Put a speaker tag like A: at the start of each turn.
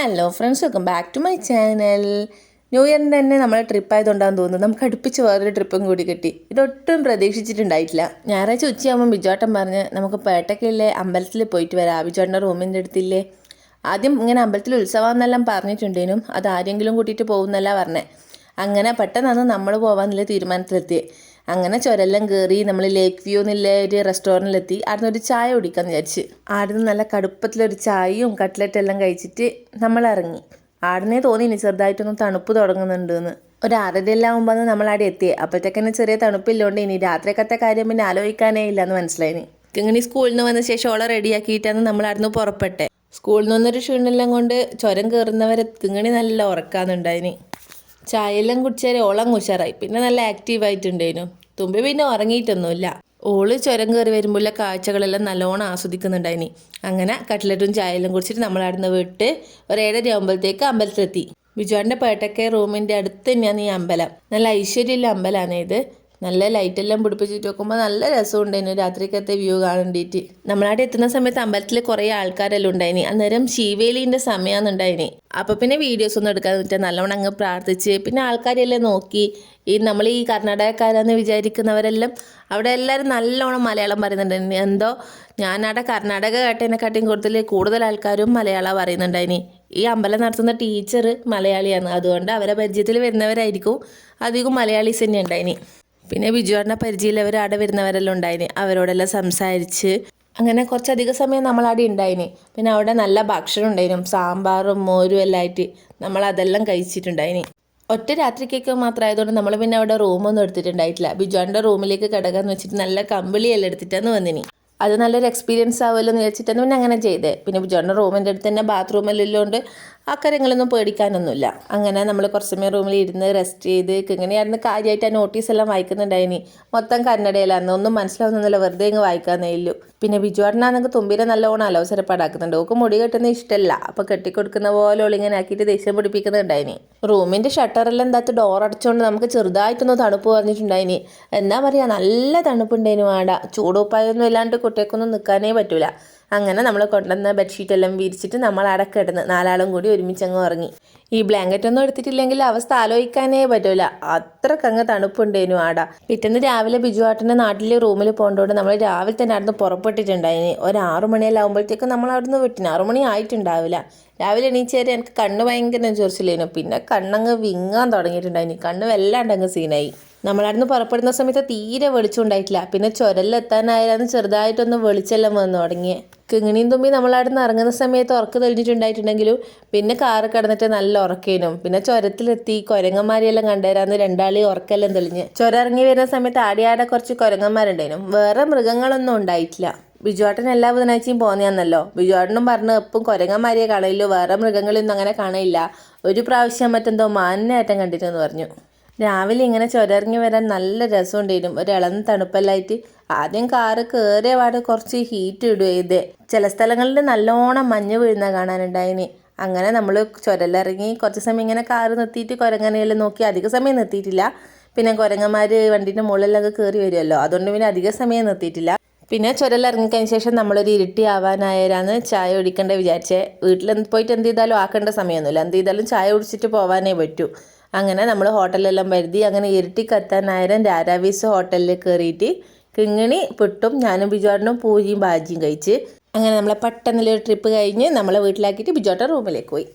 A: Hello friends welcome back to my channel new ഇയറിന്റെ തന്നെ നമ്മളെ trip ആയതുകൊണ്ടാന്ന് തോന്നുന്നു. നമുക്ക് അടുപ്പിച്ച് വേറൊരു ട്രിപ്പും കൂടി കിട്ടി. ഇതൊട്ടും പ്രതീക്ഷിച്ചിട്ടുണ്ടായിട്ടില്ല. ഞായറാഴ്ച ഉച്ചയാകുമ്പോൾ ബിജോട്ടൻ പറഞ്ഞ് നമുക്ക് പേട്ടക്കയിലെ അമ്പലത്തിൽ പോയിട്ട് വരാം. ബിജോട്ടന്റെ റൂമിന്റെ അടുത്തില്ലേ? ആദ്യം ഇങ്ങനെ അമ്പലത്തിൽ ഉത്സവം എന്നെല്ലാം പറഞ്ഞിട്ടുണ്ടേനും. അത് ആരെങ്കിലും കൂട്ടിയിട്ട് പോകുന്നല്ല പറഞ്ഞേ. അങ്ങനെ പെട്ടെന്നാണ് നമ്മൾ പോകാനുള്ള തീരുമാനത്തിലെത്തി അങ്ങനെ ചുരെല്ലാം കയറി നമ്മൾ ലേക്ക് വ്യൂ എന്നുള്ള ഒരു റെസ്റ്റോറന്റിലെത്തി അവിടുന്ന് ഒരു ചായ കുടിക്കാന്ന് വിചാരിച്ച്. ആടുന്ന് നല്ല കടുപ്പത്തിലൊരു ചായയും കട്ട്ലറ്റ് എല്ലാം കഴിച്ചിട്ട് നമ്മൾ ഇറങ്ങി ആടിനെ തോന്നി ഇനി ചെറുതായിട്ടൊന്ന് തണുപ്പ് തുടങ്ങുന്നുണ്ട് എന്ന് ഒരു ആറരയെല്ലാം ആകുമ്പോൾ നമ്മൾ അവിടെ എത്തി. അപ്പോഴത്തേക്കന്നെ ചെറിയ തണുപ്പില്ലോണ്ട് ഇനി രാത്രിക്കത്തെ കാര്യം പിന്നെ ആലോചിക്കാനേ ഇല്ലെന്ന് മനസ്സിലായി ഇങ്ങനെ സ്കൂളിൽ നിന്ന് വന്ന ശേഷം ഓളെ റെഡിയാക്കിയിട്ടാണ് നമ്മൾ അവിടുന്ന് പുറപ്പെട്ടെ. സ്കൂളിൽ നിന്നൊരു ക്ഷീണെല്ലാം കൊണ്ട് ചുരം കയറുന്നവരെ തിങ്ങണി നല്ല ഉറക്കാന്നുണ്ടായിനി. ചായയെല്ലാം കുടിച്ചാൽ ഓളം ഉഷാറായി. പിന്നെ നല്ല ആക്റ്റീവ് ആയിട്ടുണ്ടായിരുന്നു തുമ്പി പിന്നെ ഉറങ്ങിയിട്ടൊന്നുമില്ല. ഓൾ ചുരം കയറി വരുമ്പോഴുള്ള കാഴ്ചകളെല്ലാം നല്ലോണം ആസ്വദിക്കുന്നുണ്ടായിനി. അങ്ങനെ കട്ട്ലറ്റും ചായയെല്ലാം കുടിച്ചിട്ട് നമ്മൾ അവിടുന്ന് വിട്ട് ഒരു ഏഴര ആകുമ്പോഴത്തേക്ക് അമ്പലത്തിലെത്തി. ബിജുവാന്റെ പേട്ടക്കെ റൂമിന്റെ അടുത്ത് തന്നെയാണ് ഈ അമ്പലം. നല്ല ഐശ്വര്യമുള്ള അമ്പലമാണ് ഇത് നല്ല ലൈറ്റെല്ലാം പിടിപ്പിച്ചിട്ട് നോക്കുമ്പോൾ നല്ല രസമുണ്ടായിരുന്നു രാത്രിക്കത്തെ വ്യൂ കാണേണ്ടിയിട്ട് നമ്മളവിടെ എത്തുന്ന സമയത്ത് അമ്പലത്തിൽ കുറേ ആൾക്കാരെല്ലാം ഉണ്ടായിനി. അന്നേരം ശിവേലിന്റെ സമയമാണെന്നുണ്ടായിനി അപ്പോൾ പിന്നെ വീഡിയോസ് ഒന്നും എടുക്കാൻ പറ്റുക നല്ലവണ്ണം അങ്ങ് പ്രാർത്ഥിച്ച് പിന്നെ ആൾക്കാരെല്ലാം നോക്കി. ഈ നമ്മൾ ഈ കർണാടകക്കാരെന്ന് വിചാരിക്കുന്നവരെല്ലാം അവിടെ എല്ലാവരും നല്ലോണം മലയാളം പറയുന്നുണ്ടായിരുന്നു എന്തോ ഞാനവിടെ കർണാടക കേട്ടതിനെക്കാട്ടിയും കൂടുതൽ കൂടുതൽ ആൾക്കാരും മലയാളം പറയുന്നുണ്ടായിനി. ഈ അമ്പലം നടത്തുന്ന ടീച്ചർ മലയാളിയാണ്. അതുകൊണ്ട് അവരെ പരിചയത്തിൽ വരുന്നവരായിരിക്കും അധികം മലയാളീസ് തന്നെ ഉണ്ടായിനി പിന്നെ ബിജുവാറിനെ പരിചയമുള്ളവർ അവിടെ വരുന്നവരെല്ലാം ഉണ്ടായിന്. അവരോടെല്ലാം സംസാരിച്ച് അങ്ങനെ കുറച്ചധികം സമയം നമ്മളവിടെ ഉണ്ടായിന്. പിന്നെ അവിടെ നല്ല ഭക്ഷണം ഉണ്ടായിരുന്നു സാമ്പാറും മോരും എല്ലാം ആയിട്ട് നമ്മൾ അതെല്ലാം കഴിച്ചിട്ടുണ്ടായിന്. ഒറ്റ രാത്രിക്കൊക്കെ മാത്രമായതുകൊണ്ട് നമ്മൾ പിന്നെ അവിടെ റൂമൊന്നും എടുത്തിട്ടുണ്ടായിട്ടില്ല. ബിജുവാന്റെ റൂമിലേക്ക് കിടക്കാന്ന് വെച്ചിട്ട് നല്ല കമ്പിളിയെല്ലാം എടുത്തിട്ടാണ് വന്നിനി. അത് നല്ലൊരു എക്സ്പീരിയൻസ് ആവുമല്ലോ എന്ന് വെച്ചിട്ടാണ് പിന്നെ അങ്ങനെ ചെയ്തത് പിന്നെ ബിജോണിന്റെ റൂമിന്റെ അടുത്ത് തന്നെ ബാത്റൂമെല്ലാം ഉള്ളതുകൊണ്ട് ആ കാര്യങ്ങളൊന്നും പേടിക്കാനൊന്നുമില്ല. അങ്ങനെ നമ്മൾ കുറച്ച് സമയം റൂമിൽ ഇരുന്ന് റെസ്റ്റ് ചെയ്ത് ഇങ്ങനെയായിരുന്നു കാര്യമായിട്ട് ആ നോട്ടീസ് എല്ലാം വായിക്കുന്നുണ്ടായിനി. മൊത്തം കന്നഡയിലാണ് ഒന്നും മനസ്സിലാവുന്നില്ല വെറുതെ ഇങ്ങ് ഇല്ലു പിന്നെ ബിജുവാടിനാണെങ്കിൽ തുമ്പിനെ നല്ലോണം അലോസരപ്പാടാക്കുന്നുണ്ട്. ഓക്ക് മുടി കെട്ടുന്ന ഇഷ്ടമല്ല അപ്പോൾ കെട്ടിക്കൊടുക്കുന്ന പോലെ ഒളിങ്ങനെ ആക്കിയിട്ട് ദേഷ്യം പിടിപ്പിക്കുന്നുണ്ടായിനി. റൂമിന്റെ ഷട്ടറെല്ലാം എന്താത്ത് ഡോർ അടച്ചുകൊണ്ട് നമുക്ക് ചെറുതായിട്ടൊന്ന് തണുപ്പ് പറഞ്ഞിട്ടുണ്ടായിനി. എന്നാ പറയുക നല്ല തണുപ്പുണ്ടായിനി വാട ചൂടുപ്പായൊന്നും ഇല്ലാണ്ട് കുട്ടികൾക്കൊന്നും നിൽക്കാനേ പറ്റൂല. അങ്ങനെ നമ്മൾ കൊണ്ടുവന്ന ബെഡ്ഷീറ്റ് എല്ലാം വിരിച്ചിട്ട് നമ്മൾ അടക്കിടുന്നു നാലാളും കൂടി ഒരുമിച്ച് അങ്ങ് ഉറങ്ങി. ഈ ബ്ലാങ്കറ്റ് ഒന്നും എടുത്തിട്ടില്ലെങ്കിൽ അവസ്ഥ ആലോചിക്കാനേ പറ്റൂല. അത്രക്കങ്ങ് തണുപ്പുണ്ടേനു ആടാ. പിറ്റേന്ന് രാവിലെ ബിജുവാട്ടന്റെ നാട്ടിലെ റൂമിൽ പോകേണ്ടതുകൊണ്ട് നമ്മൾ രാവിലെ തന്നെ അവിടുന്ന് പുറപ്പെട്ടിട്ടുണ്ടായിന്. ഒരു ആറു മണിയെല്ലാം ആകുമ്പോഴത്തേക്കും നമ്മൾ അവിടുന്ന് വിട്ടിന്. ആറു മണി ആയിട്ടുണ്ടാവില്ല. രാവിലെ എണീച്ചേരെ എനിക്ക് കണ്ണ് ഭയങ്കര ചൊറിച്ചില്ലേനു പിന്നെ കണ്ണങ്ങ് വിങ്ങാൻ തുടങ്ങിയിട്ടുണ്ടായിന്. കണ്ണ് വല്ലാണ്ട് അങ്ങ് സീനായി. നമ്മളവിടുന്ന് പുറപ്പെടുന്ന സമയത്ത് തീരെ വെളിച്ചം ഉണ്ടായിട്ടില്ല. പിന്നെ ചുരലെത്താനായാലും ചെറുതായിട്ടൊന്ന് വെളിച്ചെല്ലാം വന്നു തുടങ്ങിയേ. കിങ്ങിണിയും തുമ്പി നമ്മളവിടുന്ന് ഇറങ്ങുന്ന സമയത്ത് ഉറക്ക് തെളിഞ്ഞിട്ടുണ്ടായിട്ടുണ്ടെങ്കിലും പിന്നെ കാറ് കിടന്നിട്ട് നല്ല ഉറക്കേനും. പിന്നെ ചുരത്തിലെത്തി കുരങ്ങന്മാരെയെല്ലാം കണ്ടുവരാന്ന് രണ്ടാളി ഉറക്കെല്ലാം തെളിഞ്ഞ്. ചുരം ഇറങ്ങി വരുന്ന സമയത്ത് ആടിയാടെ കുറച്ച് കുരങ്ങന്മാരുണ്ടായിരുന്നു. വേറെ മൃഗങ്ങളൊന്നും ഉണ്ടായിട്ടില്ല. ബിജുവാട്ടൻ എല്ലാ ബുധനാഴ്ചയും പോന്നെയാന്നല്ലോ. ബിജുവാട്ടനും പറഞ്ഞു എപ്പം കുരങ്ങന്മാരെയെ കാണയില്ലോ വേറെ മൃഗങ്ങളൊന്നും അങ്ങനെ കാണയില്ല ഒരു പ്രാവശ്യം മറ്റെന്തോ മാനിനേറ്റം കണ്ടിട്ടെന്ന് പറഞ്ഞു. രാവിലെ ഇങ്ങനെ ചുരറിഞ്ഞു വരാൻ നല്ല രസമുണ്ടായിരുന്നു. ഒരു തണുപ്പെല്ലാം തണുപ്പെല്ലായിട്ട് ആദ്യം കാറ് കയറിയ പാട് കുറച്ച് ഹീറ്റ് ഇടുക ഇത്. ചില സ്ഥലങ്ങളിൽ നല്ലോണം മഞ്ഞ് വീഴുന്ന കാണാനുണ്ടായിന്. അങ്ങനെ നമ്മൾ ചുരലിറങ്ങി കുറച്ച് സമയം ഇങ്ങനെ കാറ് നിർത്തിയിട്ട് കുരങ്ങനെയെല്ലാം നോക്കി അധിക സമയം നിർത്തിയിട്ടില്ല. പിന്നെ കുരങ്ങന്മാർ വണ്ടീന്റെ മുകളിലൊക്കെ കയറി വരുമല്ലോ അതുകൊണ്ട് പിന്നെ അധിക സമയം നിർത്തിയിട്ടില്ല. പിന്നെ ചുരലിറങ്ങിക്കഴിഞ്ഞ ശേഷം നമ്മളൊരു ഇരുട്ടി ആവാനായാലാണ് ചായ കുടിക്കേണ്ട വിചാരിച്ചേ. വീട്ടിൽ പോയിട്ട് എന്ത് ചെയ്താലും ആക്കേണ്ട സമയമൊന്നുമില്ല. എന്ത് ചെയ്താലും ചായ കുടിച്ചിട്ട് പോകാനേ പറ്റൂ. അങ്ങനെ നമ്മൾ ഹോട്ടലെല്ലാം വരുതി അങ്ങനെ ഇരുട്ടി കത്താനായാലും രാരാവീസ് ഹോട്ടലിൽ കയറിയിട്ട് കിങ്ങിണി പുട്ടും ഞാനും ബിജോട്ടനും പൂജിയും ബാജിയും കഴിച്ച് അങ്ങനെ നമ്മളെ പെട്ടെന്നുള്ള ട്രിപ്പ് കഴിഞ്ഞ് നമ്മളെ വീട്ടിലാക്കിയിട്ട് ബിജോട്ട റൂമിലേക്ക് പോയി.